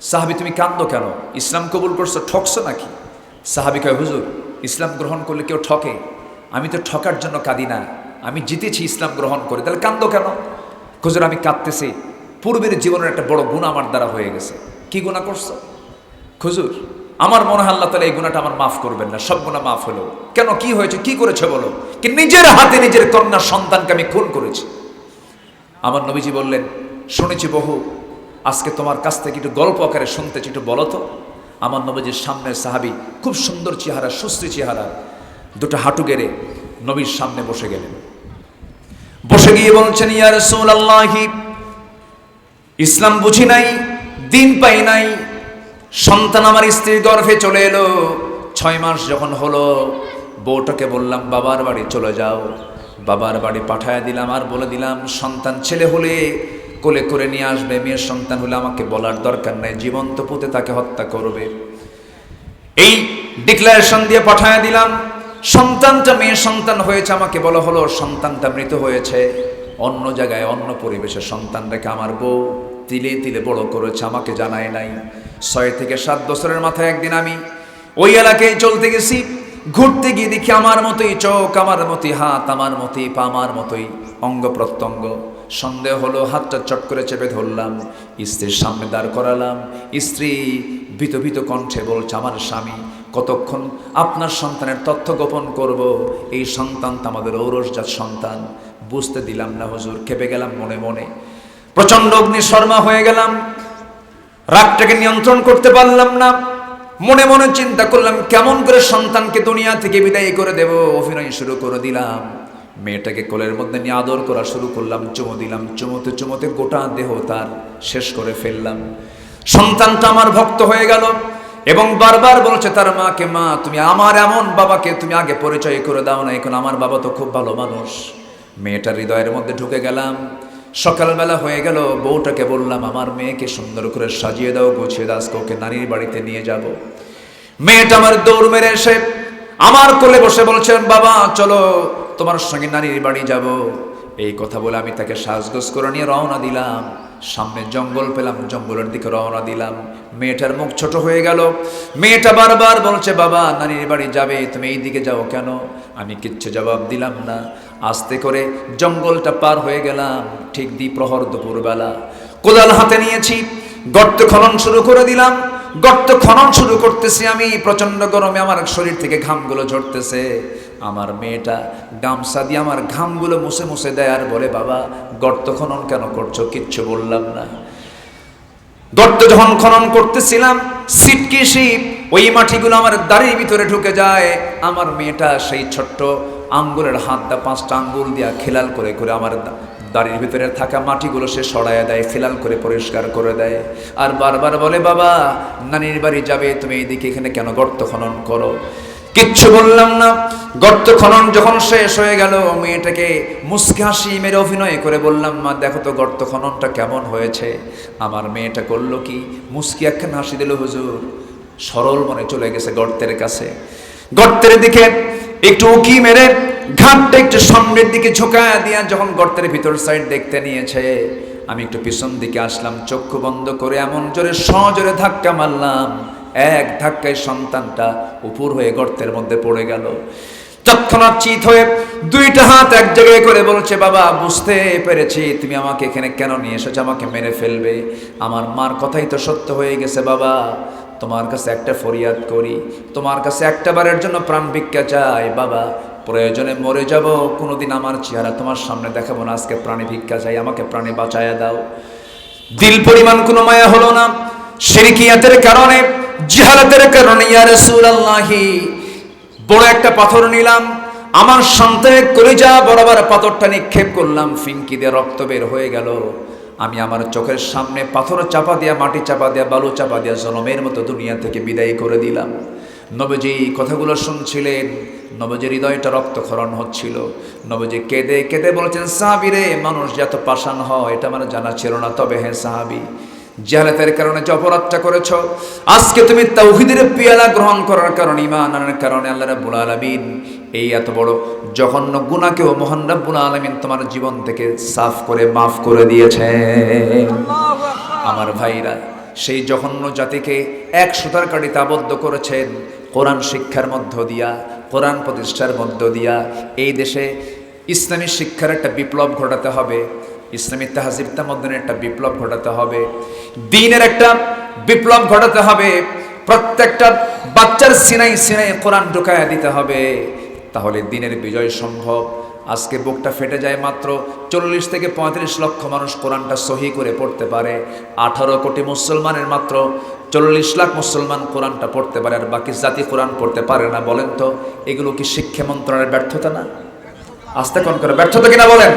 সাহাবি, তুমি কান্দো কেন? ইসলাম কবুল করছ, ঠকছো নাকি? সাহাবি কয়, হুজুর, ইসলাম গ্রহণ করলে কেউ ঠকে? আমি তো ঠকার জন্য কাঁদি না। আমি জিতেছি ইসলাম গ্রহণ করে। তাহলে কান্দো কেন? হুজুর, আমি কাঁদতেছি। পূর্বের জীবনের একটা বড় গুণ আমার দ্বারা হয়ে গেছে। কি গুণা করছ? খুজুর আমার মনে হয় আল্লাহ তালা এই গুণাটা আমার মাফ করবেন না। সব গুণা মাফ হলো। কেন, কি হয়েছে, কি করেছে বলো? কি নিজের হাতে নিজের কন্যা সন্তানকে আমি খুন করেছি? আমার নবীজি বললেন, শুনেছি বহু আজকে তোমার কাছ থেকে একটু গল্প আকারে শুনতেছি একটু বলো তো। আমার নবীজির সামনে সাহাবি খুব সুন্দর চেহারা সুশ্রী চেহারা। দুটো হাঁটু গেড়ে নবীর সামনে বসে গেলেন। বসে গিয়ে বলছেন, ইয়া রাসূলুল্লাহি, ইসলাম বুঝি নাই, দিন পাই নাই, সন্তান আমার স্ত্রীর গর্ভে চলে এলো। ছয় মাস যখন হলো, বউটাকে বললাম, বাবার বাড়ি চলে যাও। বাবার বাড়ি পাঠায় দিলাম, আর বলে দিলাম, সন্তান ছেলে হলে কোলে করে নিয়ে আসবে। মেয়ের সন্তান হলে আমাকে বলার দরকার নাই, জীবন্ত পুঁতে তাকে হত্যা করবে। এই ডিক্লারেশন দিয়ে পাঠায় দিলাম। সন্তানটা মেয়ের সন্তান হয়েছে, আমাকে বলা হলো, সন্তানটা মৃত হয়েছে। অন্য জায়গায়, অন্য পরিবেশে সন্তান রেখে আমার বউ তিলে তিলে বড় করেছে, আমাকে জানায় নাই। ছয় থেকে সাত বছরের মাথায় একদিন আমি ওই এলাকায় চলতে গেছি। ঘুরতে গিয়ে দেখি আমার মতোই চোখ, আমার মতোই হাত, আমার মতোই পা, আমার মতোই অঙ্গ প্রত্যঙ্গ। সন্দেহ হলো, হাতটা চট করে চেপে ধরলাম, স্ত্রীর সামনে দাঁড় করালাম। স্ত্রী ভীত কণ্ঠে বলছে, আমার স্বামী, কতক্ষণ আপনার সন্তানের তথ্য গোপন করব? এই সন্তান তো আমাদের ঔরসজাত সন্তান। বুঝতে দিলাম না হুজুর, খেপে গেলাম মনে মনে। প্রচণ্ড অগ্নি শর্মা হয়ে গেলাম। রাগটাকে নিয়ন্ত্রণ করতে পারলাম না। মনে মনে চিন্তা করলাম, কেমন করে সন্তানকে দুনিয়া থেকে বিদায় করে দেব? অভিনয় শুরু করে দিলাম। মেয়েটাকে কোলের মধ্যে নিয়ে আদর করা শুরু করলাম, চুমো দিলাম, চুমোতে চুমোতে গোটা দেহ তার শেষ করে ফেললাম। সন্তানটা আমার ভক্ত হয়ে গেল এবং বারবার বলছে, তার মাকে মা, তুমি আমার এমন বাবাকে তুমি আগে পরিচয় করে দাও না, এখন আমার বাবা তো খুব ভালো মানুষ। মেয়েটার হৃদয়ের মধ্যে ঢুকে গেলাম। সকালবেলা হয়ে গেল, বউটাকে বললাম, আমার মেয়েকে সুন্দর করে সাজিয়ে দাও, গুছিয়ে দাস ওকে নারীর বাড়িতে নিয়ে যাব। মেয়েটা আমার দৌড় মেরে এসে আমার কোলে বসে বলছেন বাবা, চলো তোমার সঙ্গে নারীর বাড়ি যাব। এই কথা বলে আমি তাকে সাজগোজ করে নিয়ে রওনা দিলাম। সামনে জঙ্গল পেলাম, জঙ্গলের দিকে রওনা দিলাম। মেয়েটার মুখ ছোট হয়ে গেল। মেয়েটা বারবার বলছে, বাবা নানির বাড়ি যাবে, তুমি এই দিকে যাও কেন? আমি কিচ্ছু জবাব দিলাম না। আস্তে করে জঙ্গলটা পার হয়ে গেলাম, ঠিক দ্বিপ্রহর দুপুরবেলা। কোদাল হাতে নিয়েছি, গর্ত খনন শুরু করে দিলাম। গর্ত খনন শুরু করতেছি আমি প্রচণ্ড গরমে আমার শরীর থেকে ঘামগুলো ঝরতেছে। আমার মেয়েটা গামছা দিয়ে আমার ঘামগুলো মুছে মুছে দেয় আর বলে, বাবা, গর্ত খনন কেন করছ? কিচ্ছু বললাম না। গর্ত যখন খনন করতেছিলাম সিটকি শিপ ওই মাটিগুলো আমার দাড়ির ভিতরে ঢুকে যায়। আমার মেয়েটা সেই ছোট্ট আঙ্গুলের হাতটা, পাঁচটা আঙ্গুল দিয়া খেলাল করে করে আমার দাড়ির ভিতরে থাকা মাটিগুলো সে সরাইয়া দেয় ফিলাল করে পরিষ্কার করে দেয়। আর বারবার বলে, বাবা, নানির বাড়ি যাবে, তুমি এইদিকে এখানে কেন গর্ত খনন করো? কিচ্ছু বললাম না। গর্ত খনন যখন শেষ হয়ে গেল, মেয়েটাকে মুসকে হাসি মেরে অভিনয় করে বললাম, মা, দেখো তো গর্ত খননটা কেমন হয়েছে? আমার মেয়েটা করল কি? মুসকি একখান হাসি দিল, হুজুর, সরল মনে চলে গেছে গর্তের কাছে। গর্তের দিকে একটু উকি মেরে ঘাটটা একটু সামনের দিকে ঝোঁকায়া দিয়া যখন গর্তের ভিতর সাইড দেখতে নিয়েছে, আমি একটু পিছন দিকে আসলাম, চক্ষু বন্ধ করে এমন জোরে, সজোরে ধাক্কা মারলাম। এক ধাক্কায় সন্তানটা উপর হয়ে গর্তের মধ্যে পড়ে গেল। তৎক্ষণাৎ চিত হয়ে দুইটা হাত এক জায়গায় করে বলছে, বাবা, বুঝতে পেরেছি, তুমি আমাকে এখানে কেন নিয়ে এসেছ? আমাকে মেরে ফেলবে। আমার মার কথাই তো সত্য হয়ে গেছে, বাবা। তোমার কাছে একটা ফরিয়াদ করি। তোমার কাছে একটা বারের জন্য প্রাণ ভিক্ষা চাই, বাবা। প্রয়োজনে মরে যাব, কোনোদিন আমার চেহারা তোমার সামনে দেখাবো না। আজকে প্রাণী ভিক্ষা চাই, আমাকে প্রাণে বাঁচায়া দাও। দিল পরিমাণ কোনো মায়া হলো না। শিরকিয়াতের কারণে জিহালাতের কারণে, ইয়া রাসূলুল্লাহি, বড় একটা পাথর নিলাম, আমার সন্তানের কলিজা বরাবর পাথরটা নিক্ষেপ করলাম ফিঙ্কি দিয়ে রক্ত বের হয়ে গেল। আমি আমার চোখের সামনে পাথর চাপা দিয়া, মাটি চাপা দিয়া, বালু চাপা দিয়া জনমের মতো দুনিয়া থেকে বিদায় করে দিলাম। নবজি কথাগুলো শুনছিলেন, নবজির হৃদয়টা রক্তক্ষরণ হচ্ছিল। নবজি কেঁদে কেঁদে বলেছেন, সাহাবি রে, মানুষ যত পাষাণ হয়, এটা আমার জানা ছিল না, তবে হ্যাঁ সাহাবি। জাহালাতের কারণে যে অপরাধটা করেছ আজকে তুমি তাওহিদের পিয়ালা গ্রহণ করার কারণে ইমান আনার কারণে আল্লাহ রাব্বুল আলামিন এই এত বড় জঘন্য গুনাহকেও মহান রাব্বুল আলামিন তোমার জীবন থেকে সাফ করে মাফ করে দিয়েছে। আমার ভাইরা সেই জঘন্য জাতিকে এক সুতার কাটিতে আবদ্ধ করেছেন কোরআন শিক্ষার মধ্য দিয়া কোরআন প্রতিষ্ঠার মধ্য দিয়া। এই দেশে ইসলামী শিক্ষার একটা বিপ্লব ঘটাতে হবে। ইসলামী তাহাজিব তামদ্দিনের একটা বিপ্লব ঘটাতে হবে। দিনের একটা বিপ্লব ঘটাতে হবে। প্রত্যেকটা বাচ্চার সিনাই সিনাই কোরআন ঢুকায়া দিতে হবে। তাহলে দিনের বিজয় সম্ভব। আজকে বুকটা ফেটে যায় মাত্র চল্লিশ থেকে পঁয়ত্রিশ লক্ষ মানুষ কোরআনটা সহি করে পড়তে পারে। আঠারো কোটি মুসলমানের মাত্র চল্লিশ লাখ মুসলমান কোরআনটা পড়তে পারে আর বাকি জাতি কোরআন পড়তে পারে না, বলেন তো। এগুলো কি শিক্ষা মন্ত্রণালয়ের ব্যর্থতা না? আস্তে কোন করে, ব্যর্থতা কিনা বলেন?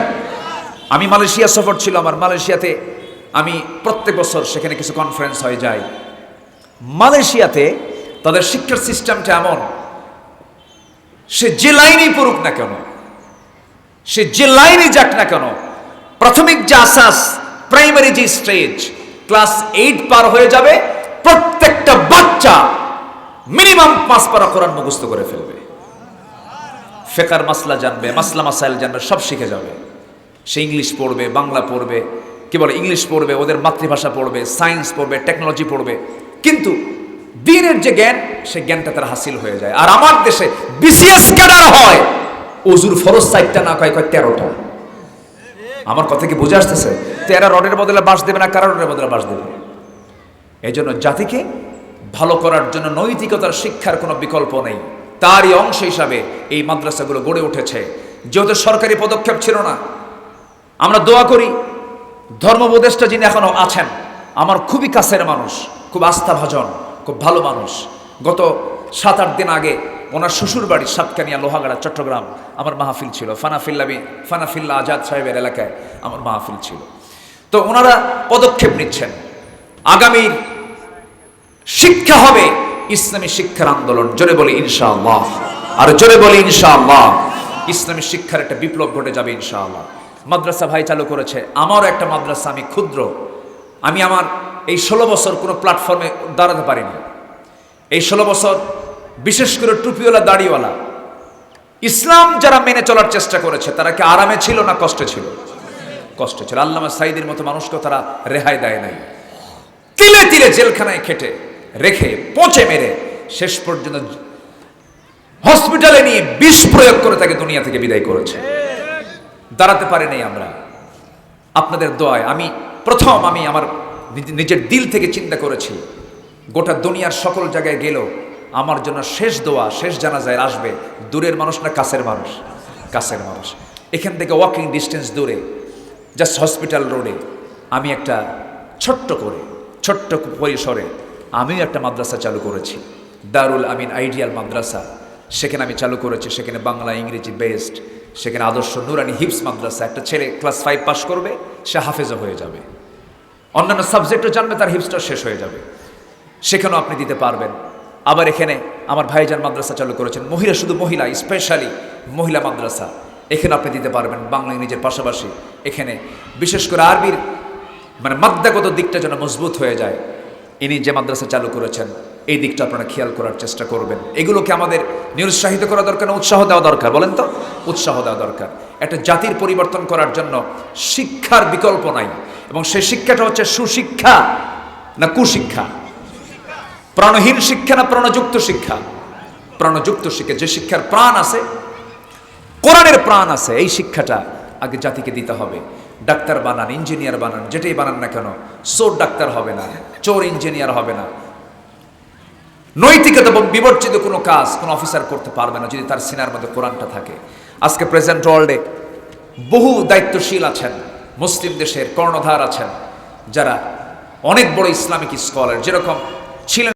আমি মালয়েশিয়া সফর ছিল আমার মালয়েশিয়াতে। আমি প্রত্যেক বছর সেখানে কিছু কনফারেন্স হয়ে যায় মালয়েশিয়াতে তাদের শিক্ষার সিস্টেমটা এমন, সে যে লাইনেই পড়ুক না কেন, সে যে লাইনে যাক না কেন, প্রাথমিক যে আসাস প্রাইমারি যে স্টেজ ক্লাস এইট পার হয়ে যাবে, প্রত্যেকটা বাচ্চা মিনিমাম পাঁচ পারা কোরআন মুখস্থ করে ফেলবে। ফেকার মাসলা জানবে, মাসলা মাসাইল জানবে, সব শিখে যাবে। সে ইংলিশ পড়বে, বাংলা পড়বে, কি বলে, ইংলিশ পড়বে, ওদের মাতৃভাষা পড়বে, সায়েন্স পড়বে, টেকনোলজি পড়বে। কিন্তু দিনের যে জ্ঞান, সে জ্ঞানটা তার হাসিল হয়ে যায়। আর আমার দেশে বিসিএস ক্যাডার হয়। অজুর ফরজ সাইটটা না কয় কয় তেরোটা। আমার কথা কি বুঝে আসতেছে? তেরা রডের বদলে বাস দেবে না কারা রডের বদলে বাস দেবে? এই জন্য জাতিকে ভালো করার জন্য নৈতিকতার শিক্ষার কোনো বিকল্প নেই। তারই অংশ হিসাবে এই মাদ্রাসাগুলো গড়ে উঠেছে। যেহেতু সরকারি পদক্ষেপ ছিল না আমরা দোয়া করি ধর্মোপদেষ্টা যিনি এখনও আছেন, আমার খুবই কাছের মানুষ, খুব আস্থাভাজন, খুব ভালো মানুষ। গত সাত, আট দিন আগে ওনার শ্বশুর বাড়ি সাতকানিয়া লোহাগাড়া, চট্টগ্রাম, আমার মাহফিল ছিল। ফানাফিল্লাবি ফানাফিল্লা আজাদ সাহেবের এলাকায় আমার মাহফিল ছিল। তো ওনারা পদক্ষেপ নিচ্ছেন। আগামী শিক্ষা হবে ইসলামী শিক্ষার আন্দোলন। জোরে বলি, ইনশাআল্লাহ। আর জোরে বলি, ইনশাআল্লাহ। ইসলামী শিক্ষার একটা বিপ্লব ঘটে যাবে, ইনশাআল্লাহ। মাদ্রাসা ভাই চালু করেছে। আমারও একটা মাদ্রাসা, আমি ক্ষুদ্র। আমি আমার এই ষোলো বছর কোনো প্ল্যাটফর্মে দাঁড়াতে পারিনি। এই ষোলো বছর বিশেষ করে টুপিওয়ালা, দাড়িওয়ালা। ইসলাম যারা মেনে চলার চেষ্টা করেছে, তারা কি আরামে ছিল না কষ্টে ছিল? কষ্টে ছিল। আল্লামা সাইদের মতো মানুষকে তারা রেহাই দেয় নাই। তিলে তিলে জেলখানায় খেটে, রেখে, পচে মেরে, শেষ পর্যন্ত হসপিটালে নিয়ে বিষ প্রয়োগ করে তাকে দুনিয়া থেকে বিদায় করেছে। দাঁড়াতে পারি নাই আমরা। আপনাদের দোয়ায় আমি, প্রথম আমি আমার নিজ- নিজের দিল থেকে চিন্তা করেছি, গোটা দুনিয়ার সকল জায়গায় গেল, আমার জন্য শেষ দোয়া, শেষ জানাজায় আসবে, দূরের মানুষ না কাছের মানুষ? কাছের মানুষ। এখান থেকে ওয়াকিং ডিস্টেন্স দূরে জাস্ট হসপিটাল রোডে আমি একটা ছোট্ট করে, ছোট্ট পরিসরে, আমিও একটা মাদ্রাসা চালু করেছি। দারুল আমিন আইডিয়াল মাদ্রাসা, সেখানে আমি চালু করেছি, সেখানে বাংলা, ইংরেজি বেস্ট সেখানে আদর্শ নুরানি হিপস মাদ্রাসা, একটা ছেলে ক্লাস ফাইভ পাস করবে, সে হাফেজও হয়ে যাবে। অন্যান্য সাবজেক্টও জানবে, তার হিপসটা শেষ হয়ে যাবে। সেখানেও আপনি দিতে পারবেন। আবার এখানে আমার ভাইজান মাদ্রাসা চালু করেছেন। মহিলা শুধু মহিলা স্পেশালি মহিলা মাদ্রাসা। এখানে আপনি দিতে পারবেন বাংলা ইংরেজির পাশাপাশি। এখানে বিশেষ করে আরবির মানে মাদ্রাগত দিকটা যেন মজবুত হয়ে যায়। ইনি যে মাদ্রাসা চালু করেছেন, এই দিকটা আপনারা খেয়াল করার চেষ্টা করবেন। এগুলোকে আমাদের নিরুৎসাহিত করা দরকার না, উৎসাহ দেওয়া দরকার, বলেন তো? উৎসাহ দেওয়া দরকার। একটা জাতির পরিবর্তন করার জন্য শিক্ষার বিকল্প নাই। এবং সেই শিক্ষাটা হচ্ছে সুশিক্ষা না কুশিক্ষা? প্রাণহীন শিক্ষা না প্রাণযুক্ত শিক্ষা? প্রাণযুক্ত শিক্ষা, যে শিক্ষার প্রাণ আছে, কোরআনের প্রাণ আছে, এই শিক্ষাটা আগে জাতিকে দিতে হবে। ডাক্তার বানান, ইঞ্জিনিয়ার বানান, যেটাই বানান না কেন, চোর ডাক্তার হবে না, চোর ইঞ্জিনিয়ার হবে না। নৈতিকতা বিবর্জিত কোনো কাজ কোনো অফিসার করতে পারবে না যদি তার সিনার মধ্যে কোরআনটা থাকে। আজকে প্রেজেন্ট ওয়ার্ল্ডে বহু দায়িত্বশীল আছেন, মুসলিম দেশের কর্ণধার আছেন, যারা অনেক বড় ইসলামিক স্কলার, যেরকম ছিলেন